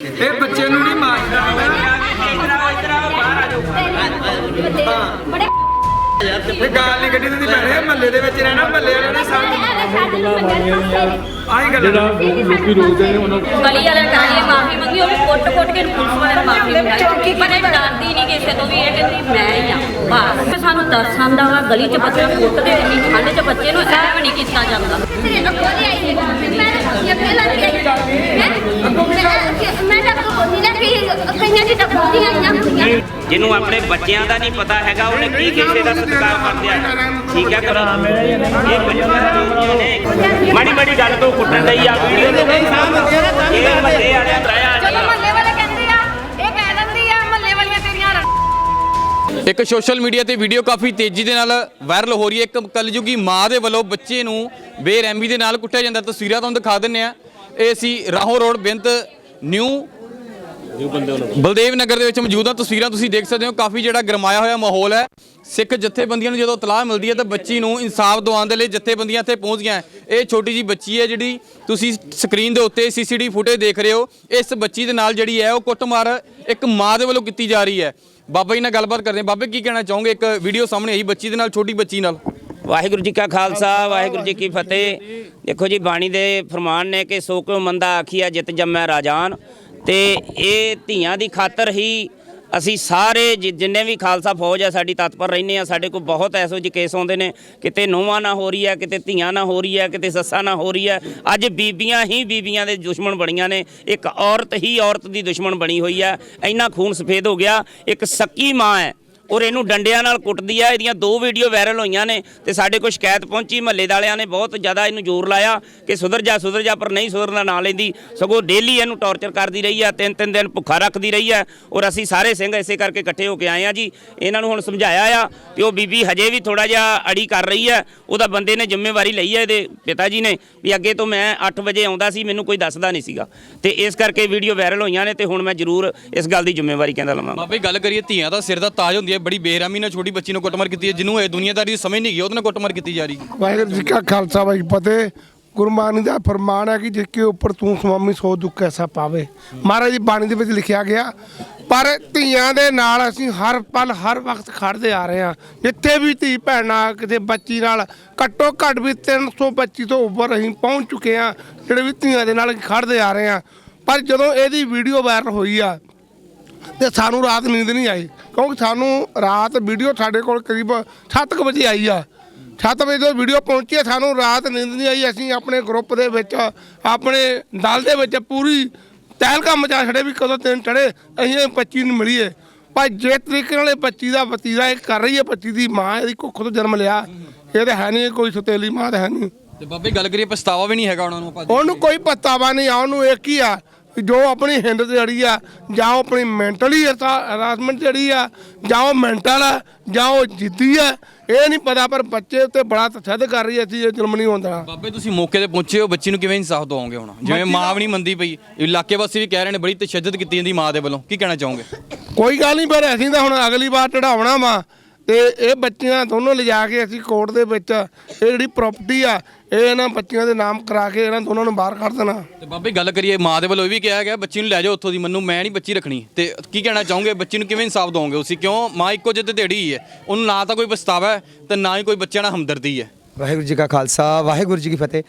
ਇਹ ਬੱਚੇ ਨੂੰ ਨਹੀਂ ਮਾਰਦਾ। ਬੜੇ ਇਹ ਗਾਲ ਨਹੀਂ ਕੱਢੀ ਦੀ ਭੈਣੇ ਮਹੱਲੇ ਦੇ ਵਿੱਚ ਰਹਿਣਾ ਮਹੱਲੇ ਵਾਲਿਆਂ ਨੇ ਸਮਝ ਆਹੀ ਗੱਲ। ਜਿਹੜਾ ਲੋਕੀ ਰੋਕਦੇ ਨੇ ਉਹਨਾਂ ਗਲੀ ਵਾਲੇ ਕਰਾਈਏ ਮਾਫੀ ਮੰਗੀ ਉਹ ਕੁੱਟ ਕੁੱਟ ਕੇ ਪੁਲਿਸ ਵਾਲੇ ਮਾਫੀ ਮੰਗਾਈ ਪਰ ਇਹ ਡਰਦੀ ਨਹੀਂ ਕਿਸੇ ਤੋਂ ਵੀ ਇਹ ਕਹਿੰਦੀ ਮੈਂ ਹੀ ਆ ਬਸ। ਸਾਨੂੰ ਤਰਸ ਆਉਂਦਾ ਵਾ ਗਲੀ 'ਚ ਬੱਚੇ ਕੁੱਟਦੇ ਇੰਨੀ ਠੰਡ 'ਚ ਬੱਚੇ ਨੂੰ ਐ ਵੀ ਨਹੀਂ ਕੀਤਾ ਜਾਂਦਾ ਤੇਰੇ ਨਾਲ ਕੋਲੀ ਆਈ ਹੈ ਮੈਂ ਇਹ ਪਹਿਲਾਂ ਵੀ ਆਈ ਮੈਂ ਮੈਂ ਤਾਂ ਕੋਲੀ ਨਾ ਕਿ ਕਈਆਂ ਦੀ ਤਾਂ ਕੋਲੀ ਆਈਆਂ ਹੁੰਦੀਆਂ ਜਿਹਨੂੰ ਆਪਣੇ ਬੱਚਿਆਂ ਦਾ ਨਹੀਂ ਪਤਾ ਹੈਗਾ ਉਹਨੇ ਕੀ ਕਿਸੇ ਦਾ ਸਤਿਕਾਰ ਕਰਦਿਆ ਠੀਕ ਹੈ ਕਰੋ। ਇਹ ਬੱਚੀਆਂ ਨੇ ਮਾੜੀ ਮਾੜੀ ਗੱਲ ਤੋਂ ਕੁੱਟਣ ਲਈ ਆ ਵੀਡੀਓ ਦੇ ਵਿੱਚ ਇਹ ਮੱਲੇ ਵਾਲਿਆਂ ਕਰਾਇਆ ਜਦੋਂ ਮਹੱਲੇ ਵਾਲੇ ਕਹਿੰਦੇ ਆ ਇਹ ਕਹਿ ਦਿੰਦੀ ਆ ਮਹੱਲੇ ਵਾਲੀਆਂ ਤੇਰੀਆਂ ਇੱਕ ਸੋਸ਼ਲ ਮੀਡੀਆ ਤੇ ਵੀਡੀਓ ਕਾਫੀ ਤੇਜ਼ੀ ਦੇ ਨਾਲ ਵਾਇਰਲ ਹੋ ਰਹੀ ਹੈ। ਇੱਕ ਕਲਯੁਗੀ ਮਾਂ ਦੇ ਵੱਲੋਂ ਬੱਚੇ ਨੂੰ ਬੇਰਹਿਮੀ ਦੇ ਨਾਲ ਕੁੱਟਿਆ ਜਾਂਦਾ। ਤਸਵੀਰਾਂ ਤੁਹਾਨੂੰ ਦਿਖਾ ਦਿੰਨੇ ਆ। ਇਹ ਅਸੀਂ ਰਾਹੋਂ ਰੋਡ ਬੇਅੰਤ ਨਿਊ ਬਲਦੇਵ ਨਗਰ ਦੇ ਵਿੱਚ ਮੌਜੂਦ ਆ। ਤਸਵੀਰਾਂ ਤੁਸੀਂ ਦੇਖ ਸਕਦੇ ਹੋ ਕਾਫੀ ਜਿਹੜਾ ਗਰਮਾਇਆ ਹੋਇਆ ਮਾਹੌਲ ਹੈ। ਸਿੱਖ ਜਥੇਬੰਦੀਆਂ ਨੂੰ ਜਦੋਂ ਤਲਾਹ ਮਿਲਦੀ ਹੈ ਤਾਂ ਬੱਚੀ ਨੂੰ ਇਨਸਾਫ ਦਿਵਾਉਣ ਦੇ ਲਈ ਜਥੇਬੰਦੀਆਂ ਇੱਥੇ ਪਹੁੰਚ ਗਈਆਂ ਇਹ ਛੋਟੀ ਜੀ ਬੱਚੀ ਹੈ ਜਿਹੜੀ ਤੁਸੀਂ ਸਕਰੀਨ ਦੇ ਉੱਤੇ ਸੀਸੀਟੀ ਫੁਟੇਜ ਦੇਖ ਰਹੇ ਹੋ। ਇਸ ਬੱਚੀ ਦੇ ਨਾਲ ਜਿਹੜੀ ਹੈ ਉਹ ਕੁੱਟਮਾਰ ਇੱਕ ਮਾਂ ਦੇ ਵੱਲੋਂ ਕੀਤੀ ਜਾ ਰਹੀ ਹੈ। ਬਾਬਾ ਜੀ ਨਾਲ ਗੱਲਬਾਤ ਕਰਦੇ ਹਾਂ। ਬਾਬੇ ਕੀ ਕਹਿਣਾ ਚਾਹੋਗੇ? ਇੱਕ ਵੀਡੀਓ ਸਾਹਮਣੇ ਆਈ ਬੱਚੀ ਦੇ ਨਾਲ ਛੋਟੀ ਬੱਚੀ ਨਾਲ। ਵਾਹਿਗੁਰੂ ਜੀ ਕਾ ਖਾਲਸਾ ਵਾਹਿਗੁਰੂ ਜੀ ਕੀ ਫਤਿਹ। ਦੇਖੋ ਜੀ ਬਾਣੀ ਦੇ ਫਰਮਾਨ ਨੇ ਕਿ ਸੋ ਕਿਉ ਮੰਦਾ ਆਖੀਆ ਜਿਤ ਜੰਮੈ ਰਾਜਾਨ। ਤੇ ਇਹ ਧੀਆਂ ਦੀ ਖਾਤਰ ਹੀ ਅਸੀਂ ਸਾਰੇ ਜਿ- ਜਿੰਨੇ ਵੀ ਖਾਲਸਾ ਫੌਜ ਆ, ਸਾਡੀ ਤਤਪਰ ਰਹਿੰਦੇ ਆ, ਸਾਡੇ ਕੋਲ ਬਹੁਤ ਐਸੋ ਜਿਹੇ ਕੇਸ ਆਉਂਦੇ ਨੇ, ਕਿਤੇ ਨੂੰਹਾਂ ਨਾ ਹੋ ਰਹੀ ਹੈ ਕਿਤੇ ਧੀਆਂ ਨਾ ਹੋ ਰਹੀ ਹੈ ਕਿਤੇ ਸੱਸਾਂ ਨਾ ਹੋ ਰਹੀ ਹੈ ਅੱਜ ਬੀਬੀਆਂ ਹੀ ਬੀਬੀਆਂ ਦੇ ਦੁਸ਼ਮਣ ਬਣੀਆਂ ਨੇ, ਇੱਕ ਔਰਤ ਹੀ ਔਰਤ ਦੀ ਦੁਸ਼ਮਣ ਬਣੀ ਹੋਈ ਹੈ ਇੰਨਾ ਖੂਨ ਸਫੇਦ ਹੋ ਗਿਆ, ਇੱਕ ਸੱਕੀ ਮਾਂ ਹੈ ਔਰ ਇਹਨੂੰ ਡੰਡਿਆਂ ਨਾਲ ਕੁੱਟਦੀ ਆ, ਇਹਦੀਆਂ ਦੋ ਵੀਡੀਓ ਵਾਇਰਲ ਹੋਈਆਂ ਨੇ ਤੇ ਸਾਡੇ ਕੋਲ ਸ਼ਿਕਾਇਤ ਪਹੁੰਚੀ, ਮਹੱਲੇ ਵਾਲਿਆਂ ਨੇ ਬਹੁਤ ਜ਼ਿਆਦਾ ਇਹਨੂੰ ਜ਼ੋਰ ਲਾਇਆ ਕਿ ਸੁਧਰ ਜਾ ਸੁਧਰ ਜਾ ਪਰ ਨਹੀਂ ਸੁਧਰਨ ਦਾ ਨਾਂ ਲੈਂਦੀ। ਸਗੋਂ ਡੇਲੀ ਇਹਨੂੰ ਟੌਰਚਰ ਕਰਦੀ ਰਹੀ ਆ ਤਿੰਨ ਤਿੰਨ ਦਿਨ ਭੁੱਖਾ ਰੱਖਦੀ ਰਹੀ ਆ ਔਰ ਅਸੀਂ ਸਾਰੇ ਸਿੰਘ ਇਸੇ ਕਰਕੇ ਇਕੱਠੇ ਹੋ ਕੇ ਆਏ ਆ ਜੀ। ਇਹਨਾਂ ਨੂੰ ਹੁਣ ਸਮਝਾਇਆ ਆ ਕਿ ਉਹ ਬੀਬੀ ਹਜੇ ਵੀ ਥੋੜਾ ਜਿਹਾ ਅੜੀ ਕਰ ਰਹੀ ਆ, ਉਹਦਾ ਬੰਦੇ ਨੇ ਜ਼ਿੰਮੇਵਾਰੀ ਲਈ ਆ ਇਹਦੇ ਪਿਤਾ ਜੀ ਨੇ ਵੀ ਅੱਗੇ ਤੋਂ ਮੈਂ 8 ਵਜੇ ਆਉਂਦਾ ਸੀ, ਮੈਨੂੰ ਕੋਈ ਦੱਸਦਾ ਨਹੀਂ ਸੀਗਾ। ਤੇ ਇਸ ਕਰਕੇ ਵੀਡੀਓ ਵਾਇਰਲ ਹੋਈਆਂ ਨੇ ਤੇ ਹੁਣ ਮੈਂ ਜ਼ਰੂਰ ਇਸ ਗੱਲ ਦੀ ਜ਼ਿੰਮੇਵਾਰੀ ਕਹਿੰਦਾ ਲਵਾਂਗਾ। ਬਾਬਾ, ਗੱਲ ਕਰੀਏ ਧੀਆਂ ਦਾ ਸਿਰ ਦਾ ਤਾਜ ਹੁੰਦੀ ਹੈ ਬੜੀ ਬੇਰਹਿਮੀ ਨਾਲ ਛੋਟੀ ਬੱਚੀ ਨੂੰ ਕੁੱਟਮਾਰ ਕੀਤੀ ਹੈ, ਜਿਹਨੂੰ ਇਹ ਦੁਨੀਆਦਾਰੀ ਦੀ ਸਮਝ ਨਹੀਂ ਗਈ, ਉਹਦੇ ਨਾਲ ਕੁੱਟਮਾਰ ਕੀਤੀ ਜਾ ਰਹੀ ਵਾਹਿਗੁਰੂ ਜੀ ਕਾ ਖਾਲਸਾ ਵਾਹਿ ਫਤਿਹ। ਗੁਰਬਾਣੀ ਦਾ ਫਰਮਾਨ ਹੈ ਕਿ ਜਿਸ ਕੇ ਉੱਪਰ ਤੂੰ ਸੁਆਮੀ ਸੋ ਦੁੱਖ ਐਸਾ ਪਾਵੇ। ਮਹਾਰਾਜ ਦੀ ਬਾਣੀ ਦੇ ਵਿੱਚ ਲਿਖਿਆ ਗਿਆ, ਪਰ ਧੀਆਂ ਦੇ ਨਾਲ ਅਸੀਂ ਹਰ ਪਲ, ਹਰ ਵਕਤ ਖੜਦੇ ਆ ਰਹੇ ਹਾਂ। ਜਿੱਥੇ ਵੀ ਧੀ ਭੈਣਾਂ ਕਿਤੇ ਬੱਚੀ ਨਾਲ, ਘੱਟੋ ਘੱਟ ਵੀ 325 ਤੋਂ ਉੱਪਰ ਅਸੀਂ ਪਹੁੰਚ ਚੁੱਕੇ ਹਾਂ, ਜਿਹੜੇ ਵੀ ਧੀਆਂ ਦੇ ਨਾਲ ਖੜਦੇ ਆ ਰਹੇ ਹਾਂ। ਪਰ ਜਦੋਂ ਇਹਦੀ ਵੀਡੀਓ ਵਾਇਰਲ ਹੋਈ ਆ ਤੇ ਸਾਨੂੰ ਰਾਤ ਨੀਂਦ ਨਹੀਂ ਆਈ। ਕਿਉਂਕਿ ਸਾਨੂੰ ਰਾਤ ਵੀਡੀਓ ਸਾਡੇ ਕੋਲ ਕਰੀਬ 7 ਵਜੇ ਆਈ ਆ। 7 ਵਜੇ ਜਦੋਂ ਵੀਡੀਓ ਪਹੁੰਚੀ ਸਾਨੂੰ ਰਾਤ ਨੀਂਦ ਨਹੀਂ ਆਈ। ਅਸੀਂ ਆਪਣੇ ਗਰੁੱਪ ਦੇ ਵਿੱਚ ਆਪਣੇ ਦਲ ਦੇ ਵਿੱਚ ਪੂਰੀ ਤਹਿਲਕਾ ਮਚਾ ਛੜੇ ਵੀ ਕਦੋਂ ਦਿਨ ਚੜੇ ਅਸੀਂ ਇਹ ਬੱਚੀ ਨੂੰ ਮਿਲੀਏ। ਪਰ ਜੇ ਤਰੀਕੇ ਨਾਲ ਇਹ ਬੱਚੀ ਦਾ ਵਤੀਰਾ ਇਹ ਕਰ ਰਹੀ ਹੈ ਬੱਚੀ ਦੀ ਮਾਂ ਇਹਦੀ ਕੁੱਖ ਤੋਂ ਜਨਮ ਲਿਆ। ਇਹ ਤਾਂ ਹੈ ਨਹੀਂ ਕੋਈ ਸਤੇਲੀ ਮਾਂ ਤਾਂ ਹੈ ਨਹੀਂ। ਤੇ ਬਾਬੇ ਗੱਲ ਕਰੀਏ ਪਛਤਾਵਾ ਵੀ ਨਹੀਂ ਹੈਗਾ ਉਹਨਾਂ ਨੂੰ ਆਪਾਂ ਉਹਨੂੰ ਕੋਈ ਪਤਾਵਾ ਨਹੀਂ ਆ ਉਹਨੂੰ ਇੱਕ ਹੀ ਆ ਕਿ ਜੋ ਆਪਣੀ ਹਿੰਦ ਅੜੀ ਆ ਜਾਂ ਉਹ ਆਪਣੀ ਮੈਂਟਲੀ ਹਰਾਸਮੈਂਟ ਜਿਹੜੀ ਆ ਜਾਂ ਉਹ ਮੈਂਟਲ ਆ ਜਾਂ ਉਹ ਜਿੱਦੀ ਆ ਇਹ ਨਹੀਂ ਪਤਾ ਪਰ ਬੱਚੇ ਉੱਤੇ ਬੜਾ ਤਸ਼ੱਦਦ ਕਰ ਰਹੀ ਐ ਸੀ ਇਹ ਜ਼ੁਲਮ ਨਹੀਂ ਹੁੰਦਾ ਬਾਬੇ ਤੁਸੀਂ ਮੌਕੇ ਤੇ ਪਹੁੰਚੇ ਹੋ ਬੱਚੀ ਨੂੰ ਕਿਵੇਂ ਇਨਸਾਫ ਦਵਾਓਗੇ ਹੁਣ? ਜਿਵੇਂ ਮਾਂ ਵੀ ਨਹੀਂ ਮੰਨਦੀ ਪਈ ਇਲਾਕੇ ਵਾਸੀ ਵੀ ਕਹਿ ਰਹੇ ਨੇ ਬੜੀ ਤਸ਼ੱਦਦ ਕੀਤੀ ਜਾਂਦੀ ਮਾਂ ਦੇ ਵੱਲੋਂ। ਕੀ ਕਹਿਣਾ ਚਾਹੋਗੇ? ਕੋਈ ਗੱਲ ਨਹੀਂ ਪਰ ਅਸੀਂ ਤਾਂ ਹੁਣ ਅਗਲੀ ਵਾਰ ਚੜਾਉਣਾ ਵਾ ਤੇ ਇਹ ਬੱਚੀਆਂ ਦੋਨੋਂ ਲਿਜਾ ਕੇ ਅਸੀਂ ਕੋਰਟ ਦੇ ਵਿੱਚ ਇਹ ਜਿਹੜੀ ਪ੍ਰਾਪਰਟੀ ਆ ਇਹ ਇਹਨਾਂ ਬੱਚੀਆਂ ਦੇ ਨਾਮ ਕਰਾ ਕੇ ਇਹਨਾਂ ਦੋਨਾਂ ਨੂੰ ਬਾਹਰ ਕੱਢ ਦੇਣਾ। ਤੇ ਬਾਬੇ ਗੱਲ ਕਰੀਏ ਮਾਂ ਦੇ ਵੱਲੋਂ ਇਹ ਵੀ ਕਿਹਾ ਗਿਆ ਬੱਚੀ ਨੂੰ ਲੈ ਜਾਓ ਉੱਥੋਂ ਦੀ ਮੈਨੂੰ ਮੈਂ ਨਹੀਂ ਬੱਚੀ ਰੱਖਣੀ। ਤੇ ਕੀ ਕਹਿਣਾ ਚਾਹੋਗੇ? ਬੱਚੀ ਨੂੰ ਕਿਵੇਂ ਇਨਸਾਫ ਦਵਾਓਗੇ ਉਸੇ ਕਿਉਂ? ਮਾਂ ਇੱਕੋ ਜਿੱਦ ਢੇੜੀ ਹੀ ਹੈ। ਉਹਨੂੰ ਨਾ ਤਾਂ ਕੋਈ ਪਛਤਾਵਾ ਹੈ ਤੇ ਨਾ ਹੀ ਕੋਈ ਬੱਚਿਆਂ ਨਾਲ ਹਮਦਰਦੀ ਹੈ। ਵਾਹਿਗੁਰੂ ਜੀ ਕਾ ਖਾਲਸਾ ਵਾਹਿਗੁਰੂ ਜੀ ਕੀ ਫਤਿਹ।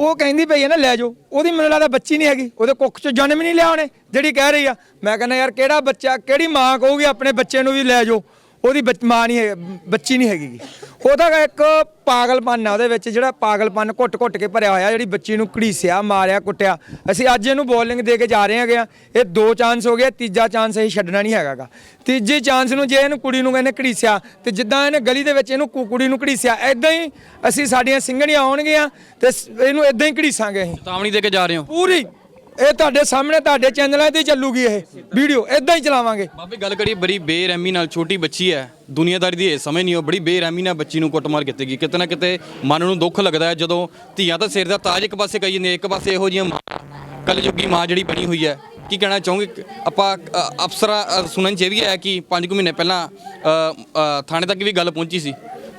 ਉਹ ਕਹਿੰਦੀ ਪਈ ਹੈ ਨਾ ਲੈ ਜਾਓ। ਉਹਦੀ ਮੈਨੂੰ ਲੱਗਦਾ ਬੱਚੀ ਨਹੀਂ ਹੈਗੀ। ਉਹਦੇ ਕੁੱਖ ਚੋਂ ਜਨਮ ਹੀ ਨਹੀਂ ਲਿਆ ਉਹਨੇ ਜਿਹੜੀ ਕਹਿ ਰਹੀ ਆ। ਮੈਂ ਕਹਿੰਦਾ ਯਾਰ ਕਿਹੜਾ ਬੱਚਾ ਕਿਹੜੀ ਮਾਂ ਕਹੂਗੀ ਆਪਣੇ ਬੱਚੇ ਨੂੰ ਵੀ ਲੈ ਜਾਓ? ਉਹਦੀ ਬੱਚ- ਮਾਂ ਨਹੀਂ ਹੈ ਬੱਚੀ ਨਹੀਂ ਹੈਗੀ। ਗੀ। ਉਹਦਾ ਇੱਕ ਪਾਗਲਪਨ ਆ ਉਹਦੇ ਵਿੱਚ ਜਿਹੜਾ ਪਾਗਲਪਨ ਘੁੱਟ-ਘੁੱਟ ਕੇ ਭਰਿਆ ਹੋਇਆ ਜਿਹੜੀ ਬੱਚੀ ਨੂੰ ਘੜੀਸਿਆ ਮਾਰਿਆ ਕੁੱਟਿਆ। ਅਸੀਂ ਅੱਜ ਇਹਨੂੰ ਬੋਲਿੰਗ ਦੇ ਕੇ ਜਾ ਰਹੇ ਹੈਗੇ ਆ ਇਹ ਦੋ ਚਾਂਸ ਹੋ ਗਏ ਤੀਜਾ ਚਾਂਸ ਅਸੀਂ ਛੱਡਣਾ ਨਹੀਂ ਹੈਗਾਗਾ ਤੀਜੇ ਚਾਂਸ ਨੂੰ ਜੇ ਇਹਨੂੰ ਕੁੜੀ ਨੂੰ ਕਹਿੰਦੇ ਘੜੀਸਿਆ ਤੇ ਜਿੱਦਾਂ ਇਹਨੇ ਗਲੀ ਦੇ ਵਿੱਚ ਇਹਨੂੰ ਕੁ- ਕੁੜੀ ਨੂੰ ਘੜੀਸਿਆ ਐਦਾਂ ਹੀ ਅਸੀਂ ਸਾਡੀਆਂ ਸਿੰਘਣੀਆਂ ਆਉਣਗੀਆਂ ਤੇ ਸ- ਇਹਨੂੰ ਐਦਾਂ ਹੀ ਘੜੀਸਾਂਗੇ ਅਸੀਂ। ਤਾਵਣੀ ਦੇ ਕੇ ਜਾ ਰਹੇ ਹੋ? ਪੂਰੀ ਇਹ ਤੁਹਾਡੇ ਸਾਹਮਣੇ ਤੁਹਾਡੇ ਚੈਨਲਾਂ ਤੇ ਚੱਲੂਗੀ ਇਹ ਵੀਡੀਓ ਐਦਾਂ ਹੀ ਚਲਾਵਾਂਗੇ। ਬਾਬੇ ਗੱਲ ਕਰੀਏ ਬੜੀ ਬੇਰਹਿਮੀ ਨਾਲ ਛੋਟੀ ਬੱਚੀ ਹੈ। ਦੁਨੀਆਦਾਰੀ ਦੀ ਇਹ ਸਮਝ ਨਹੀਂ ਉਹ ਬੜੀ ਬੇਰਹਿਮੀ ਨਾਲ ਬੱਚੀ ਨੂੰ ਕੁੱਟਮਾਰ ਕੀਤੀ ਗਈ ਕਿਤੇ ਨਾ ਕਿਤੇ ਮਨ ਨੂੰ ਦੁੱਖ ਲੱਗਦਾ ਹੈ ਜਦੋਂ ਧੀਆਂ ਤਾਂ ਸਿਰ ਦਾ ਤਾਜ ਇੱਕ ਪਾਸੇ ਕਹੀ ਜਾਂਦੇ ਇੱਕ ਪਾਸੇ ਇਹੋ ਜਿਹੀਆਂ ਕਲਯੁਗੀ ਮਾਂ ਜਿਹੜੀ ਬਣੀ ਹੋਈ ਹੈ। ਕੀ ਕਹਿਣਾ ਚਾਹੋਗੇ? ਆਪਾਂ ਅਫਸਰਾਂ ਸੁਣਨ ਚ ਇਹ ਵੀ ਆਇਆ ਕਿ 5 ਕੁ ਮਹੀਨੇ ਪਹਿਲਾਂ ਥਾਣੇ ਤੱਕ ਵੀ ਗੱਲ ਪਹੁੰਚੀ ਸੀ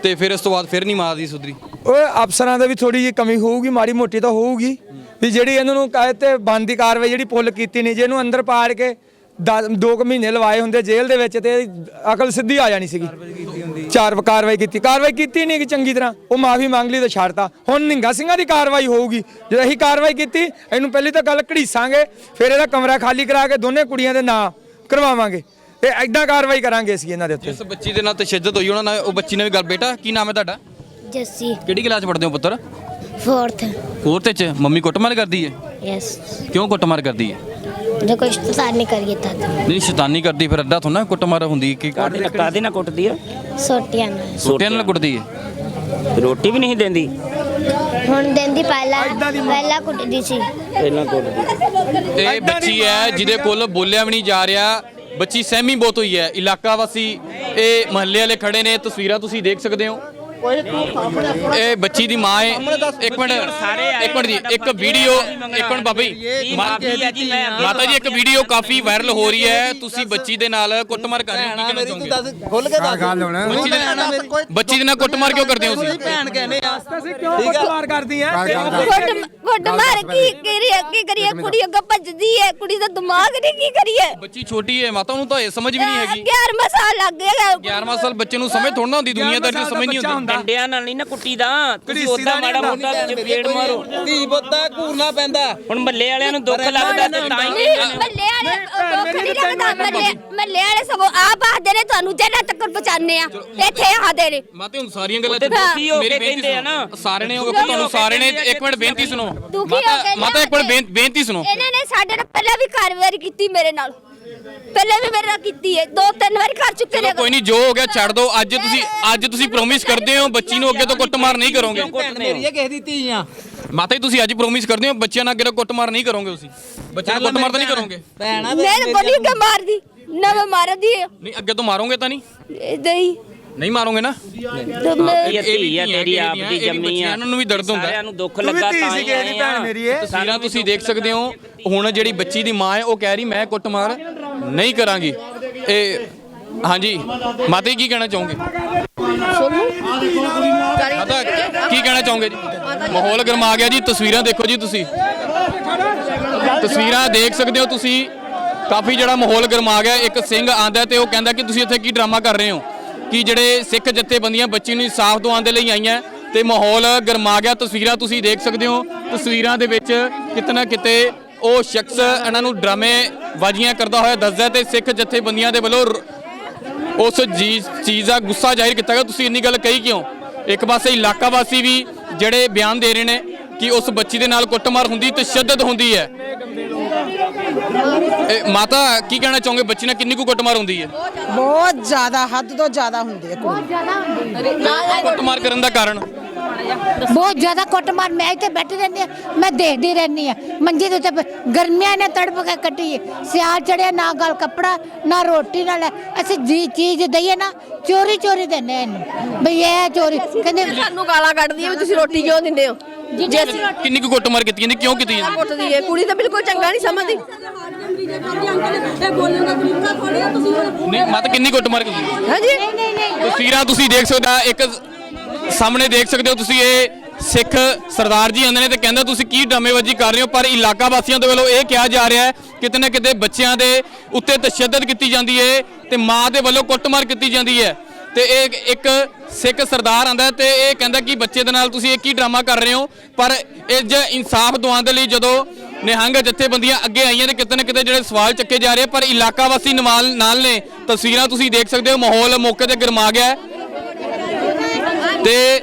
ਤੇ ਫਿਰ ਇਸ ਤੋਂ ਬਾਅਦ ਫਿਰ ਨਹੀਂ ਮਾਂ ਦੀ ਸੁਧਰੀ। ਓਏ ਅਫਸਰਾਂ ਦੇ ਵੀ ਥੋੜੀ ਜਿਹੀ ਕਮੀ ਹੋਊਗੀ ਮਾੜੀ ਮੋਟੀ ਤਾਂ ਹੋਊਗੀ। ਵੀ ਜਿਹੜੀ ਇਹਨਾਂ ਨੂੰ ਕਾਇ ਤੇ ਬੰਦ ਦੀ ਕਾਰਵਾਈ ਜਿਹੜੀ ਪੁੱਲ ਕੀਤੀ ਨਹੀਂ ਜੇ ਇਹਨੂੰ ਅੰਦਰ ਪਾੜ ਕੇ 2 ਮਹੀਨੇ ਲਵਾਏ ਹੁੰਦੇ ਜੇਲ੍ਹ ਦੇ ਵਿੱਚ ਤੇ ਅਕਲ ਸਿੱਧੀ ਆ ਜਾਣੀ ਸੀਗੀ। ਚਾਰ ਕਾਰਵਾਈ ਕੀਤੀ। ਕਾਰਵਾਈ ਕੀਤੀ ਨਹੀਂ ਕਿ ਚੰਗੀ ਤਰ੍ਹਾਂ। ਉਹ ਮਾਫੀ ਮੰਗ ਲਈ ਤਾਂ ਛੱਡਤਾ। ਹੁਣ ਨਿੰਗਾ ਸਿੰਘਾਂ ਦੀ ਕਾਰਵਾਈ ਹੋਊਗੀ। ਜੇ ਅਸੀਂ ਕਾਰਵਾਈ ਕੀਤੀ ਇਹਨੂੰ ਪਹਿਲੀ ਤਾਂ ਗੱਲ ਘੜੀਸਾਂਗੇ ਫਿਰ ਇਹਦਾ ਕਮਰਾ ਖਾਲੀ ਕਰਾ ਕੇ ਦੋਨੇ ਕੁੜੀਆਂ ਦੇ ਨਾਂ ਕਰਵਾਵਾਂਗੇ। ਤੇ ਐਦਾਂ ਕਾਰਵਾਈ ਕਰਾਂਗੇ ਅਸੀਂ ਇਹਨਾਂ ਦੇ ਉੱਤੇ। ਜਿਸ ਬੱਚੀ ਦੇ ਨਾਲ ਤਸ਼ੱਦਦ ਹੋਈ ਉਹਨਾਂ ਨਾਲ ਉਹ ਬੱਚੀ ਨੇ ਵੀ ਗੱਲ ਬੇਟਾ ਕੀ ਨਾਮ ਹੈ ਤੁਹਾਡਾ? ਜੱਸੀ। ਕਿਹੜੀ ਕਲਾਸ ਪੜ੍ਹਦੇ ਹੋ ਪੁੱਤਰ? ਫੋਰਥ ਫੋਰਥ ਚ ਮੰਮੀ ਕੁੱਟਮਾਰ ਕਰਦੀ ਹੈ? ਯੈਸ ਕਿਉਂ ਕੁੱਟਮਾਰ ਕਰਦੀ ਹੈ? ਜੋ ਕੁਛ ਪਤਾ ਨਹੀਂ ਕਰੀਏ ਤਾਂ। ਨਹੀਂ ਸ਼ੈਤਾਨੀ ਕਰਦੀ ਫਿਰ ਅੱਡਾ ਥੋੜਾ ਕੁੱਟਮਾਰ ਹੁੰਦੀ ਕਿ ਕਾਦੇ ਨਾਲ ਕਾਦੇ ਨਾਲ ਕੁੱਟਦੀ ਆ ਸੋਟੀਆਂ ਨਾਲ। ਛੋਟਿਆਂ ਨਾਲ ਕੁੱਟਦੀ ਹੈ? ਰੋਟੀ ਵੀ ਨਹੀਂ ਦਿੰਦੀ? ਹੁਣ ਦਿੰਦੀ ਪਹਿਲਾਂ ਪਹਿਲਾਂ ਕੁੱਟਦੀ ਸੀ। ਪਹਿਲਾਂ ਕੁੱਟਦੀ। ਇਹ ਬੱਚੀ ਹੈ ਜਿਹਦੇ ਕੋਲ ਬੋਲਿਆ ਵੀ ਨਹੀਂ ਜਾ ਰਿਹਾ। ਬੱਚੀ ਸਹਿਮੀ ਬਹੁਤ ਹੋਈ ਹੈ। ਇਲਾਕਾ ਵਾਸੀ ਇਹ ਮਹੱਲੇ ਵਾਲੇ ਖੜੇ ਨੇ। ਤਸਵੀਰਾਂ ਤੁਸੀਂ ਦੇਖ ਸਕਦੇ ਹੋ। ਇਹ ਬੱਚੀ ਦੀ ਮਾਂ ਹੈ ਇੱਕ ਮਿੰਟ ਇੱਕ ਮਿੰਟ ਜੀ ਇੱਕ ਵੀਡੀਓ ਇੱਕ ਮਿੰਟ ਬਾਬਾ ਜੀ ਮਾਤਾ ਜੀ ਇੱਕ ਵੀਡੀਓ ਕਾਫੀ ਵਾਇਰਲ ਹੋ ਰਹੀ ਹੈ। ਤੁਸੀਂ ਬੱਚੀ ਦੇ ਨਾਲ ਕੁੱਟਮਾਰ ਕਰ ਰਹੇ ਹੋ ਕੀ ਕਹਿਣਾ ਚਾਹੋਗੇ? ਖੁੱਲ ਕੇ ਦੱਸ। ਬੱਚੀ ਦੇ ਨਾਲ ਬੱਚੀ ਦੇ ਨਾਲ ਕੁੱਟਮਾਰ ਕਿਉਂ ਕਰਦੇ ਹੋ ਤੁਸੀਂ? ਭੈਣ ਕਹਿੰਦੇ ਆ। ਕਿਉਂ ਕੁੱਟਮਾਰ ਕਰਦੀ ਆ। ਗੁੱਡ ਗੁੱਡ ਮਾਰ ਕੀ ਕਰੀਏ ਕੀ ਕਰੀਏ ਕੁੜੀ ਅੱਗੇ ਭੱਜਦੀ ਹੈ ਕੁੜੀ ਦਾ ਦਿਮਾਗ ਨਹੀਂ ਕੀ ਕਰੀਏ ਬੱਚੀ ਛੋਟੀ ਹੈ ਮਾਤਾ ਨੂੰ ਤਾਂ ਇਹ ਸਮਝ ਵੀ ਨਹੀਂ ਹੈਗੀ। 11 ਸਾਲ ਲੱਗ ਗਿਆ। 11ਵਾਂ ਸਾਲ ਬੱਚੇ ਨੂੰ ਸਮਝ ਥੋੜਾ ਹੁੰਦੀ ਦੁਨੀਆਦਾਰੀ ਦੀ ਸਮਝ ਨਹੀਂ ਹੁੰਦੀ। ਡੰਡਿਆਂ ਨਾਲ ਨਹੀਂ ਨਾ ਕੁੱਟੀ ਦਾ ਤੁਸੀਂ ਉਦਾਂ ਮਾੜਾ ਮੋਟਾ ਚਪੇੜ ਮਾਰੋ। ਧੀ ਪੁੱਤਾ ਘੂਰਨਾ ਪੈਂਦਾ। ਹੁਣ ਮੱਲੇ ਵਾਲਿਆਂ ਨੂੰ ਦੁੱਖ ਲੱਗਦਾ ਤੇ ਤਾਂ ਹੀ ਮੱਲੇ ਵਾਲੇ ਦੁੱਖ ਨਹੀਂ ਲੱਗਦਾ। ਮੱਲੇ ਮੱਲੇ ਵਾਲੇ ਸਗੋਂ ਆ ਬਾਹਦੇ ਨੇ ਤੁਹਾਨੂੰ ਜੇਲਾ ਤੱਕ ਪਹੁੰਚਾਉਂਦੇ ਆ ਇੱਥੇ ਆਦੇ ਨੇ। ਮਾਤੇ ਹੁਣ ਸਾਰੀਆਂ ਗੱਲਾਂ ਤੇ ਦੁਖੀ ਹੋ ਕੇ ਕਹਿੰਦੇ ਆ ਨਾ। ਸਾਰੇ ਨੇ ਤੁਹਾਨੂੰ ਸਾਰੇ ਨੇ ਇੱਕ ਮਿੰਟ ਬੇਨਤੀ ਸੁਣੋ। ਮਾਤਾ ਮਾਤਾ ਇੱਕ ਮਿੰਟ ਬੇਨਤੀ ਸੁਣੋ। ਇਹਨਾਂ ਨੇ ਸਾਡੇ ਨਾਲ ਪਹਿਲਾਂ ਵੀ ਕਾਰਵਾਈ ਕੀਤੀ ਮੇਰੇ ਨਾਲ। ਪਹਿਲੇ ਵੀ ਮੇਰੇ ਨਾਲ ਕੀਤੀ ਹੈ ਦੋ ਤਿੰਨ ਵਾਰੀ ਕਰ ਚੁੱਕੇ ਨੇ ਕੋਈ ਨਹੀਂ ਜੋ ਹੋ ਗਿਆ ਛੱਡ ਦਿਓ। ਅੱਜ ਤੁਸੀਂ ਅੱਜ ਤੁਸੀਂ ਪ੍ਰੋਮਿਸ ਕਰਦੇ ਹੋ ਬੱਚੀ ਨੂੰ ਅੱਗੇ ਤੋਂ ਕੁੱਟਮਾਰ ਨਹੀਂ ਕਰੋਗੇ। ਭੈਣ ਮੇਰੀ ਹੈ ਕਿਸੇ ਦੀ ਧੀ ਆ? ਮਾਤਾ ਜੀ ਤੁਸੀਂ ਅੱਜ ਪ੍ਰੋਮਿਸ ਕਰਦੇ ਹੋ ਬੱਚਿਆਂ ਨਾਲ ਅੱਗੇ ਤੋਂ ਕੁੱਟਮਾਰ ਨਹੀਂ ਕਰੋਗੇ ਤੁਸੀਂ? ਬੱਚਿਆਂ ਨੂੰ ਕੁੱਟਮਾਰ ਤਾਂ ਨਹੀਂ ਕਰੋਗੇ? ਭੈਣ ਮੇਰੇ ਕੋਲ ਨਹੀਂ ਕਿ ਮਾਰਦੀ ਨਾ ਮੈਂ ਮਾਰਦੀ। ਨਹੀਂ ਅੱਗੇ ਤੋਂ ਮਾਰੋਗੇ ਤਾਂ ਨਹੀਂ? ਇਦਾਂ ਹੀ ਨਹੀਂ ਮਾਰੋਗੇ ਨਾ? ਤੇ ਮੈਂ ਇਹ ਧੀ ਆ ਤੇਰੀ ਆਪ ਦੀ ਜੰਮੀ ਆ। ਇਹਨਾਂ ਨੂੰ ਵੀ ਦਰਦ ਹੁੰਦਾ। ਸਾਰਿਆਂ ਨੂੰ ਦੁੱਖ ਲੱਗਾ ਤਾਂ ਹੀ ਆਏ ਆ। ਤਸਵੀਰਾਂ ਤੁਸੀਂ ਦੇਖ ਸਕਦੇ ਹੋ ਹੁਣ ਜਿਹੜੀ ਬੱਚੀ ਦੀ ਮਾਂ ਹੈ ਉਹ ਕਹਿ ਰਹੀ ਮੈਂ ਕੁੱਟਮਾਰ ਨਹੀਂ ਕਰਾਂਗੀ। ਇਹ, ਹਾਂਜੀ। ਮਾਤਾ ਜੀ, ਕੀ ਕਹਿਣਾ ਚਾਹੋਗੇ? ਮਾਤਾ, ਕੀ ਕਹਿਣਾ ਚਾਹੋਗੇ ਜੀ? ਮਾਹੌਲ ਗਰਮਾ ਗਿਆ ਜੀ। ਤਸਵੀਰਾਂ ਦੇਖੋ ਜੀ ਤੁਸੀਂ। ਤਸਵੀਰਾਂ ਦੇਖ ਸਕਦੇ ਹੋ ਤੁਸੀਂ। ਕਾਫੀ ਜਿਹੜਾ ਮਾਹੌਲ ਗਰਮਾ ਗਿਆ। ਇੱਕ ਸਿੰਘ ਆਂਦਾ ਤੇ ਉਹ ਕਹਿੰਦਾ ਕਿ ਤੁਸੀਂ ਇੱਥੇ ਕੀ ਡਰਾਮਾ ਕਰ ਰਹੇ ਹੋ? ਕਿ ਜਿਹੜੇ ਸਿੱਖ ਜਥੇਬੰਦੀਆਂ ਬੱਚੀ ਨੂੰ ਇਨਸਾਫ ਦਿਵਾਉਣ ਦੇ ਲਈ ਆਈਆਂ। ਤੇ ਮਾਹੌਲ ਗਰਮਾ ਗਿਆ। ਤਸਵੀਰਾਂ ਤੁਸੀਂ ਦੇਖ ਸਕਦੇ ਹੋ। ਤਸਵੀਰਾਂ ਦੇ ਵਿੱਚ ਕਿਤਨਾ ਕਿਤੇ ਉਹ ਸ਼ਖਸ ਇਹਨਾਂ ਨੂੰ ਡਰਾਮੇ ਵਾਜੀਆਂ ਕਰਦਾ ਹੋਇਆ ਦੱਸਦਾ ਤੇ ਸਿੱਖ ਜਥੇਬੰਦੀਆਂ ਦੇ ਵੱਲੋਂ ਉਸ ਜੀ- ਚੀਜ਼ ਦਾ ਗੁੱਸਾ ਜ਼ਾਹਿਰ ਕੀਤਾ ਗਿਆ। ਤੁਸੀਂ ਇੰਨੀ ਗੱਲ ਕਹੀ ਕਿਉਂ? ਇੱਕ ਪਾਸੇ ਇਲਾਕਾ ਵਾਸੀ ਵੀ ਜਿਹੜੇ ਬਿਆਨ ਦੇ ਰਹੇ ਨੇ ਕਿ ਉਸ ਬੱਚੀ ਦੇ ਨਾਲ ਕੁੱਟਮਾਰ ਹੁੰਦੀ ਤਸ਼ੱਦਦ ਹੁੰਦੀ ਹੈ। ਇਹ ਮਾਤਾ ਕੀ ਕਹਿਣਾ ਚਾਹੋਗੇ? ਬੱਚੀ ਨਾਲ ਕਿੰਨੀ ਕੁ ਕੁੱਟਮਾਰ ਹੁੰਦੀ ਹੈ? ਬਹੁਤ ਜ਼ਿਆਦਾ ਹੱਦ ਤੋਂ ਜ਼ਿਆਦਾ ਹੁੰਦੀ ਹੈ ਕੁੱਟਮਾਰ ਕਰਨ ਦਾ ਕਾਰਨ? ਬਹੁਤ ਜ਼ਿਆਦਾ ਕੁੱਟਮਾਰ ਮੈਂ ਇੱਥੇ ਬੈਠੀ ਰਹਿੰਦੀ ਆ ਮੈਂ ਦੇਖਦੀ ਰਹਿੰਦੀ ਆ ਮੰਜੀ ਦੇ ਉੱਤੇ ਗਰਮੀਆਂ ਨੇ ਤੜਪ ਕੇ ਕੱਟੀ ਹੈ। ਸਿਆਲ ਚੜਿਆ ਨਾ ਗਲ ਕੱਪੜਾ ਨਾ ਰੋਟੀ ਨਾਲ ਅਸੀਂ ਜੀ ਚੀਜ਼ ਦਈਏ ਨਾ ਚੋਰੀ ਚੋਰੀ ਦਿੰਦੇ ਆ ਇਹਨੂੰ। ਬਈ ਇਹ ਚੋਰੀ ਕਹਿੰਦੇ ਸਾਨੂੰ ਗਾਲਾਂ ਕੱਢਦੀ ਹੈ ਵੀ ਤੁਸੀਂ ਰੋਟੀ ਕਿਉਂ ਦਿੰਦੇ ਹੋ? ਜੇ ਅਸੀਂ ਕਿੰਨੀ ਕੁ ਕੁੱਟਮਾਰ ਕੀਤੀ ਜਾਂਦੀ ਕਿਉਂ ਕੀਤੀ ਜਾਂਦੀ ਕੁੱਟਦੀ ਹੈ। ਕੁੜੀ ਤਾਂ ਬਿਲਕੁਲ ਚੰਗਾ ਨਹੀਂ ਸਮਝਦੀ। ਨਹੀਂ ਮਾਤਾ ਕਿੰਨੀ ਕੁੱਟਮਾਰ ਕੀਤੀ। ਹਾਂਜੀ। ਤਸਵੀਰਾਂ ਤੁਸੀਂ ਦੇਖ ਸਕਦੇ ਹੋ ਇੱਕ ਸਾਹਮਣੇ ਦੇਖ ਸਕਦੇ ਹੋ ਤੁਸੀਂ ਇਹ ਸਿੱਖ ਸਰਦਾਰ ਜੀ ਆਉਂਦੇ ਨੇ ਤੇ ਕਹਿੰਦਾ ਤੁਸੀਂ ਕੀ ਡਰਾਮੇਬਾਜ਼ੀ ਕਰ ਰਹੇ ਹੋ, ਪਰ ਇਲਾਕਾ ਵਾਸੀਆਂ ਦੇ ਵੱਲੋਂ ਇਹ ਕਿਹਾ ਜਾ ਰਿਹਾ ਹੈ, ਕਿਤੇ ਨਾ ਕਿਤੇ ਬੱਚਿਆਂ ਦੇ ਉੱਤੇ ਤਸ਼ੱਦਦ ਕੀਤੀ ਜਾਂਦੀ ਹੈ ਤੇ ਮਾਂ ਦੇ ਵੱਲੋਂ ਕੁੱਟਮਾਰ ਕੀਤੀ ਜਾਂਦੀ ਹੈ। ਤੇ ਇਹ ਇੱਕ ਸਿੱਖ ਸਰਦਾਰ ਆਂਦਾ ਤੇ ਇਹ ਕਹਿੰਦਾ ਕਿ ਬੱਚੇ ਦੇ ਨਾਲ ਤੁਸੀਂ ਇਹ ਕੀ ਡਰਾਮਾ ਕਰ ਰਹੇ ਹੋ, ਪਰ ਇਹ ਜ ਇਨਸਾਫ ਦਿਵਾਉਣ ਦੇ ਲਈ ਜਦੋਂ ਨਿਹੰਗ ਜਥੇਬੰਦੀਆਂ ਅੱਗੇ ਆਈਆਂ ਨੇ, ਕਿਤੇ ਨਾ ਕਿਤੇ ਜਿਹੜੇ ਸਵਾਲ ਚੱਕੇ ਜਾ ਰਹੇ ਪਰ ਇਲਾਕਾ ਵਾਸੀ ਨਾਲ ਨਾਲ ਨੇ। ਤਸਵੀਰਾਂ ਤੁਸੀਂ ਦੇਖ ਸਕਦੇ ਹੋ, ਮਾਹੌਲ ਮੌਕੇ ਤੇ ਗਰਮਾ ਗਿਆ ਹੈ। ਤੇ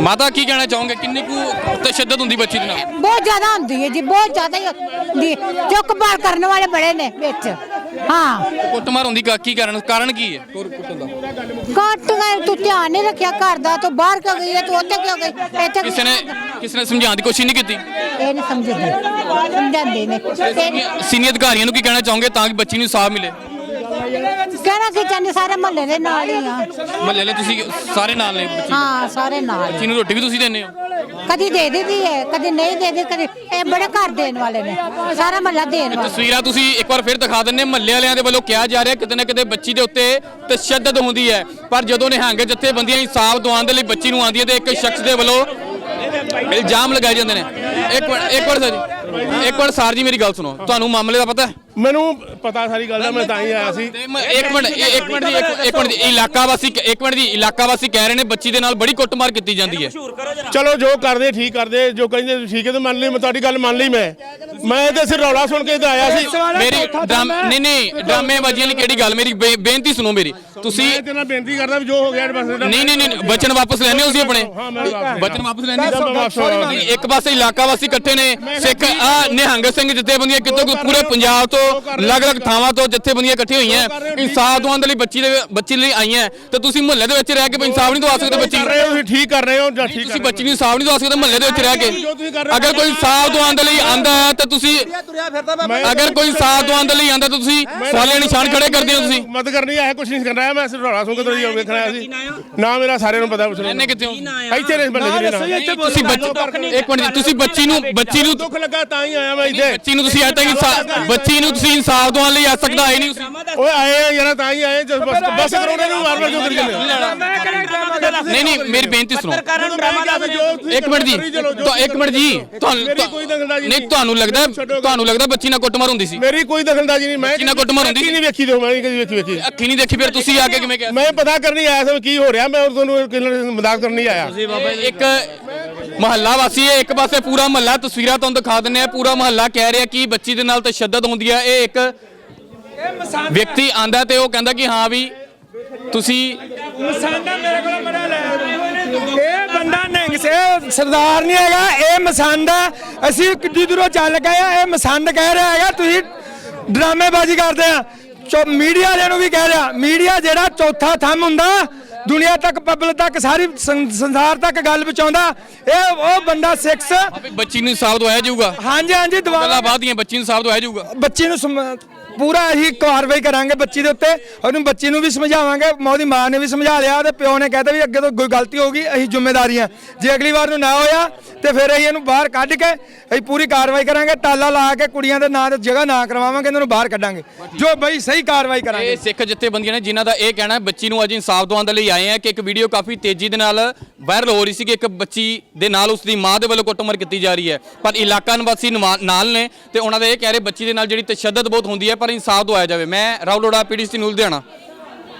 ਮਾਤਾ ਕੀ ਕਹਿਣਾ ਚਾਹੋਗੇ? ਕਿੰਨੀ ਕੁ ਤਸ਼ੱਦਦ ਹੁੰਦੀ ਬੱਚੀ ਦੇ ਨਾਲ? ਬਹੁਤ ਜ਼ਿਆਦਾ ਹੁੰਦੀ ਹੈ ਜੀ ਬਹੁਤ ਜ਼ਿਆਦਾ ਹੀ ਹੁੰਦੀ ਹੈ। ਚੁੱਕ ਬਾਲ ਕਰਨ ਵਾਲੇ ਬੜੇ ਨੇ ਵਿੱਚ। ਹਾਂ। ਕੁੱਟਮਾਰ ਹੁੰਦੀ ਕਾ- ਕੀ ਕਾਰਨ? ਕਾਰਨ ਕੀ ਹੈ? ਕੁੱਟ- ਕੁੱਟਣ ਦਾ। ਕੱਟ ਗਏ ਤੂੰ ਧਿਆਨ ਨਹੀਂ ਰੱਖਿਆ ਘਰ ਦਾ ਤੂੰ ਬਾਹਰ ਕਿਉਂ ਗਈ ਹੈ ਤੂੰ ਉੱਥੇ ਕਿਉਂ ਗਈ? ਇੱਥੇ ਕਿਸੇ ਨੇ ਕਿਸੇ ਨੇ ਸਮਝਾਉਣ ਦੀ ਕੋਸ਼ਿਸ਼ ਨਹੀਂ ਕੀਤੀ? ਇਹ ਨਹੀਂ ਸਮਝਦੇ। ਸਮਝਾਉਂਦੇ ਨੇ। ਇਹ- ਸੀਨੀਅਰ ਅਧਿਕਾਰੀਆਂ ਨੂੰ ਕੀ ਕਹਿਣਾ ਚਾਹੋਗੇ ਤਾਂ ਕਿ ਬੱਚੀ ਨੂੰ ਇਨਸਾਫ ਮਿਲੇ? ਕਹਿਣਾ ਕੀ ਚਾਹੁੰਦੇ ਸਾਰੇ ਮਹੱਲੇ ਦੇ ਨਾਲ ਹੀ ਆ। ਮਹੱਲੇ ਵਾਲੇ ਤੁਸੀਂ ਸਾਰੇ ਨਾਲ ਨੇ ਬੱਚੀ? ਹਾਂ ਸਾਰੇ ਨਾਲ ਬੱਚੀ ਨੂੰ ਰੋਟੀ ਵੀ ਤੁਸੀਂ ਦਿੰਦੇ ਹੋ? ਕਦੀ ਦੇ ਦਿੰਦੀ ਹੈ ਕਦੀ ਨਹੀਂ ਦੇ ਦਿੰਦੀ ਕਦੀ ਇਹ ਬੜੇ ਘਰ ਦੇਣ ਵਾਲੇ ਨੇ ਸਾਰਾ ਮਹੱਲਾ ਦੇਣ ਵਾਲਾ। ਤਸਵੀਰਾਂ ਤੁਸੀਂ ਇੱਕ ਵਾਰ ਫਿਰ ਦਿਖਾ ਦਿੰਨੇ ਮਹੱਲੇ ਵਾਲਿਆਂ ਦੇ ਵੱਲੋਂ ਕਿਹਾ ਜਾ ਰਿਹਾ ਕਿਤੇ ਨਾ ਕਿਤੇ ਬੱਚੀ ਦੇ ਉੱਤੇ ਤਸ਼ੱਦਦ ਹੁੰਦੀ ਹੈ। ਪਰ ਜਦੋਂ ਨਿਹੰਗ ਜਥੇਬੰਦੀਆਂ ਇਨਸਾਫ ਦਿਵਾਉਣ ਦੇ ਲਈ ਬੱਚੀ ਨੂੰ ਆਉਂਦੀ ਹੈ ਤੇ ਇੱਕ ਸ਼ਖਸ ਦੇ ਵੱਲੋਂ ਇਲਜ਼ਾਮ ਲਗਾਏ ਜਾਂਦੇ ਨੇ। ਇੱਕ ਮਿੰਟ ਇੱਕ ਮਿੰਟ ਸਰ ਇੱਕ ਮਿੰਟ ਸਰ ਜੀ ਮੇਰੀ ਗੱਲ ਸੁਣੋ। ਤੁਹਾਨੂੰ ਮਾਮਲੇ ਦਾ ਪਤਾ ਹੈ? ਮੈਨੂੰ ਪਤਾ ਸਾਰੀ ਗੱਲ ਦਾ ਮੈਂ ਤਾਂ ਹੀ ਆਇਆ ਸੀ। ਤੇ ਇੱਕ ਮਿੰਟ ਇੱਕ ਮਿੰਟ ਜੀ ਇੱਕ- ਇੱਕ ਮਿੰਟ ਜੀ ਇਲਾਕਾ ਵਾਸੀ ਇੱਕ ਮਿੰਟ ਜੀ ਇਲਾਕਾ ਵਾਸੀ ਕਹਿ ਰਹੇ ਨੇ ਬੱਚੀ ਦੇ ਨਾਲ ਬੜੀ ਕੁੱਟਮਾਰ ਕੀਤੀ ਜਾਂਦੀ ਹੈ। ਚਲੋ ਜੋ ਕਰਦੇ ਠੀਕ ਕਰਦੇ ਜੋ ਕਹਿੰਦੇ ਠੀਕ ਹੈ ਤੇ ਮੰਨ ਲਈ ਮੈਂ ਤੁਹਾਡੀ ਗੱਲ ਮੰਨ ਲਈ ਮੈਂ। ਮੈਂ ਤੇ ਸਿਰ ਰੌਲਾ ਸੁਣ ਕੇ ਇੱਥੇ ਆਇਆ ਸੀ। ਮੇਰੀ ਨਹੀਂ ਨਹੀਂ ਡਰਾਮੇ ਬਾਜੀਆਂ ਲਈ ਕਿਹੜੀ ਗੱਲ? ਮੇਰੀ ਬੇਨਤੀ ਸੁਣੋ ਮੇਰੀ। ਤੁਸੀਂ ਮੈਂ ਤੇ ਨਾਲ ਬੇਨਤੀ ਕਰਦਾ ਵੀ ਜੋ ਹੋ ਗਿਆ ਬਸ ਨਹੀਂ ਨਹੀਂ ਨਹੀਂ ਬਚਨ ਵਾਪਸ ਲੈਣੇ ਹੋ ਤੁਸੀਂ ਆਪਣੇ? ਬਚਨ ਵਾਪਸ ਲੈਣੇ? ਇੱਕ ਪਾਸੇ ਇਲਾਕਾ ਵਾਸੀ ਇਕੱਠੇ ਨੇ। ਸਿੱਖ ਆ ਨਿਹੰਗ ਸਿੰਘ ਜਥੇਬੰਦੀਆਂ ਕਿਤੋਂ ਕੋਈ ਪੂਰੇ ਪੰਜਾਬ ਤੋਂ ਅਲੱਗ-ਅਲੱਗ ਥਾਵਾਂ ਤੋਂ ਜਥੇਬੰਦੀਆਂ ਇਕੱਠੀਆਂ ਹੋਈਆਂ ਇਨਸਾਫ ਦਵਾਉਣ ਦੇ ਲਈ ਬੱਚੀ ਦੇ ਬੱਚੀ ਲਈ ਆਈਆਂ। ਤੇ ਤੁਸੀਂ ਮੁਹੱਲੇ ਦੇ ਵਿੱਚ ਰਹਿ ਕੇ ਇਨਸਾਫ ਨਹੀਂ ਦਵਾ ਸਕਦੇ ਬੱਚੀ ਕਰ ਰਹੇ ਹੋ ਤੁਸੀਂ ਠੀਕ ਕਰ ਰਹੇ ਹੋ ਜਾਂ ਠੀਕ ਤੁਸੀਂ ਬੱਚੀ ਨੂੰ ਇਨਸਾਫ ਨਹੀਂ ਦਵਾ ਸਕਦੇ ਮੁਹੱਲੇ ਦੇ ਵਿੱਚ ਰਹਿ ਕੇ। ਅਗਰ ਕੋਈ ਇਨਸਾਫ ਦਵਾਉਣ ਦੇ ਲਈ ਆਂਦਾ ਹੈ ਤਾਂ ਤੁਸੀਂ ਅਗਰ ਕੋਈ ਇਨਸਾਫ ਦਵਾਉਣ ਦੇ ਲਈ ਆਂਦਾ ਤਾਂ ਤੁਸੀਂ ਸਵਾਲੇ ਨਿਸ਼ਾਨ ਖੜੇ ਕਰਦੇ ਹੋ ਤੁਸੀਂ। ਮਦਦ ਕਰਨੀ ਆਇਆ ਕੁਝ ਨਹੀਂ ਕਰਨਾ ਮੈਂ ਸਿਰ ਰੌਲਾ ਸੁਣ ਕੇ ਤੁਸੀਂ ਵੇਖਣਾ ਆਇਆ ਸੀ। ਨਾ ਮੇਰਾ ਸਾਰਿਆਂ ਨੂੰ ਪਤਾ ਪੁੱਛ ਇਹਨੇ ਕਿੱਥੇ ਹੋ? ਇੱਥੇ ਨੇ ਬੰਦੇ ਜਿਹੜੇ ਨਾਲ ਤੁਸੀਂ ਬੱਚੀ ਇੱਕ ਮਿੰਟ ਜੀ, ਤੁਸੀਂ ਬੱਚੀ ਨੂੰ ਬੱਚੀ ਨੂੰ ਦੁੱਖ ਲੱਗਾ ਤਾਂ ਹੀ ਆਇਆ ਮੈਂ ਇੱਥੇ। ਬੱਚੀ ਨੂੰ ਤੁਸੀਂ ਅੱਜ ਤੱਕ ਬੱਚੀ ਨੂੰ ਤੁਸੀਂ ਇਨਸਾਫ ਦਵਾਉਣ ਲਈ ਆ ਸਕਦਾ ਹੈ ਨਹੀਂ ਤੁਸੀਂ। ਓਏ ਆਏ ਆ ਯਾਰ ਤਾਂ ਹੀ ਆਏ ਜਦੋਂ ਬਸ ਬਸ ਕਰਾਉਣੇ ਨੂੰ ਵਾਰ ਵਾਰ ਕਿਉਂ ਕਰੀ ਜਾਂਦੇ ਹੋ? ਨਹੀਂ ਨਹੀਂ ਮੇਰੀ ਬੇਨਤੀ ਸੁਣੋ। ਇੱਕ ਮਿੰਟ ਜੀ ਤੁਹਾ- ਇੱਕ ਮਿੰਟ ਜੀ ਤੁਹਾਨੂੰ ਮੇਰੀ ਕੋਈ ਦਖਲਅੰਦਾਜ਼ੀ ਨਹੀਂ ਤੁਹਾਨੂੰ ਲੱਗਦਾ ਤੁਹਾਨੂੰ ਲੱਗਦਾ ਬੱਚੀ ਨਾਲ ਕੁੱਟਮਾਰ ਹੁੰਦੀ ਸੀ? ਮੇਰੀ ਕੋਈ ਦਖਲਅੰਦਾਜ਼ੀ ਨਹੀਂ ਮੈਂ ਬੱਚੀ ਨਾਲ ਕੁੱਟਮਾਰ ਹੁੰਦੀ ਨਹੀਂ ਵੇਖੀ ਤੇ ਮੈਂ ਕਦੀ ਵੇਖੀ ਵੇਖੀ। ਅੱਖੀ ਨਹੀਂ ਦੇਖੀ ਫਿਰ ਤੁਸੀਂ ਆ ਕੇ ਕਿਵੇਂ ਕਿਹਾ? ਮੈਂ ਪਤਾ ਕਰਨੀ ਆਇਆ ਸੀ ਕੀ ਹੋ ਰਿਹਾ ਮੈਂ ਉਹ ਤੁਹਾਨੂੰ ਕਿਹਨਾਂ ਮਜ਼ਾਕ ਕਰਨ ਨਹੀਂ ਆਇਆ। ਇੱਕ ਮਹੱਲਾ ਵਾਸੀ ਹੈ ਇੱਕ ਪਾਸੇ ਪੂਰਾ ਮਹੱਲਾ, ਤਸਵੀਰਾਂ ਤੁਹਾਨੂੰ ਦਿਖਾ ਦਿੰਨੇ ਆ ਪੂਰਾ ਮਹੱਲਾ ਕਹਿ ਰਿਹਾ ਕਿ ਬੱਚੀ ਦੇ ਨਾਲ ਤਸ਼ੱਦਦ ਹੁੰਦੀ ਹੈ ਇਹ ਇੱਕ ਵਿਅਕਤੀ ਆਂਦਾ ਤੇ ਉਹ ਕਹਿੰਦਾ ਕਿ ਹਾਂ ਵੀ ਤੁਸੀਂ ਇਹ ਬੰਦਾ ਨਿੰਗ ਸੇ ਸਰਦਾਰ ਨਹੀਂ ਹੈਗਾ, ਇਹ ਮਸੰਦ ਹੈ ਅਸੀਂ ਕਿੱਡੀ ਦੂਰੋਂ ਚੱਲ ਗਏ ਆ, ਇਹ ਮਸੰਦ ਕਹਿ ਰਿਹਾ ਹੈਗਾ, ਤੁਸੀਂ ਡਰਾਮੇਬਾਜ਼ੀ ਕਰਦੇ ਆ। ਚੋ, ਮੀਡੀਆ ਵਾਲਿਆਂ ਨੂੰ ਵੀ ਕਹਿ ਰਿਹਾ, ਮੀਡੀਆ ਜਿਹੜਾ ਚੌਥਾ ਥੰਮ ਹੁੰਦਾ ਦੁਨੀਆ ਤੱਕ ਪਬਲਿਕ ਤੱਕ ਸਾਰੀ ਸੰ- ਸੰਸਾਰ ਤੱਕ ਗੱਲ ਪਹੁੰਚਾਉਂਦਾ। ਇਹ ਉਹ ਬੰਦਾ ਸਿਕਸ ਵੀ ਬੱਚੀ ਨੂੰ ਇਨਸਾਫ ਦਵਾਇਆ ਜਾਊਗਾ। ਹਾਂਜੀ ਹਾਂਜੀ ਗੱਲਾਂ ਦਵਾ ਬਾਅਦ ਦੀਆਂ ਬੱਚੀ ਨੂੰ ਇਨਸਾਫ ਦਵਾਇਆ ਜਾਊਗਾ। ਬੱਚੀ ਨੂੰ ਸਮ- ਪੂਰਾ ਅਸੀਂ ਕਾਰਵਾਈ ਕਰਾਂਗੇ ਬੱਚੀ ਦੇ ਉੱਤੇ। ਉਹਨੂੰ ਬੱਚੀ ਨੂੰ ਵੀ ਸਮਝਾਵਾਂਗੇ ਮੈਂ ਉਹਦੀ ਮਾਂ ਨੇ ਵੀ ਸਮਝਾ ਲਿਆ ਤੇ ਪਿਓ ਨੇ ਕਹਿਤਾ ਵੀ ਅੱਗੇ ਤੋਂ ਕੋਈ ਗਲਤੀ ਹੋ ਗਈ, ਅਸੀਂ ਜ਼ਿੰਮੇਵਾਰੀ ਆ ਜੇ ਅਗਲੀ ਵਾਰ ਨੂੰ ਨਾ ਹੋਇਆ, ਤੇ ਫਿਰ ਅਸੀਂ ਇਹਨੂੰ ਬਾਹਰ ਕੱਢ ਕੇ ਅਸੀਂ ਪੂਰੀ ਕਾਰਵਾਈ ਕਰਾਂਗੇ ਤਾਲਾ ਲਾ ਕੇ ਕੁੜੀਆਂ ਦੇ ਨਾਂ ਤੇ ਜਗ੍ਹਾ ਨਾ ਕਰਵਾਵਾਂਗੇ, ਇਹਨਾਂ ਨੂੰ ਬਾਹਰ ਕੱਢਾਂਗੇ। ਜੋ ਬਈ ਸਹੀ ਕਾਰਵਾਈ ਕਰਾਂਗੇ। ਇਹ ਸਿੱਖ ਜਥੇਬੰਦੀਆਂ ਨੇ ਜਿਨ੍ਹਾਂ ਦਾ ਇਹ ਕਹਿਣਾ ਹੈ, ਬੱਚੀ ਨੂੰ ਅੱਜ ਇਨਸਾਫ ਦਿਵਾਉਣ ਦੇ ਲਈ ਆਏ ਆ ਕਿ ਇੱਕ ਵੀਡੀਓ ਕਾਫੀ ਤੇਜ਼ੀ ਦੇ ਨਾਲ ਵਾਇਰਲ ਹੋ ਰਹੀ ਸੀ ਕਿ ਇੱਕ ਬੱਚੀ ਦੇ ਨਾਲ ਉਸ ਦੀ ਮਾਂ ਦੇ ਵੱਲੋਂ ਕੁੱਟਮਾਰ ਕੀਤੀ ਜਾ ਰਹੀ ਹੈ। ਪਰ ਇਲਾਕਾ ਨਿਵਾਸੀ ਨਵਾ- ਨਾਲ ਨੇ ਤੇ ਉਹਨਾਂ ਦਾ ਇਹ ਕਹਿ ਰਹੇ ਬੱਚੀ ਦੇ ਨਾਲ ਜਿਹੜੀ ਤਸ਼ੱਦਦ ਬਹੁਤ ਹੁੰਦੀ ਹੈ, ਪਰ ਇਨਸਾਫ ਦਵਾਇਆ ਜਾਵੇ। ਮੈਂ ਰਾਹੁਲ ਲੋੜਾ ਪੀਡੀਸੀ ਨੂੰ ਲੁਧਿਆਣਾ।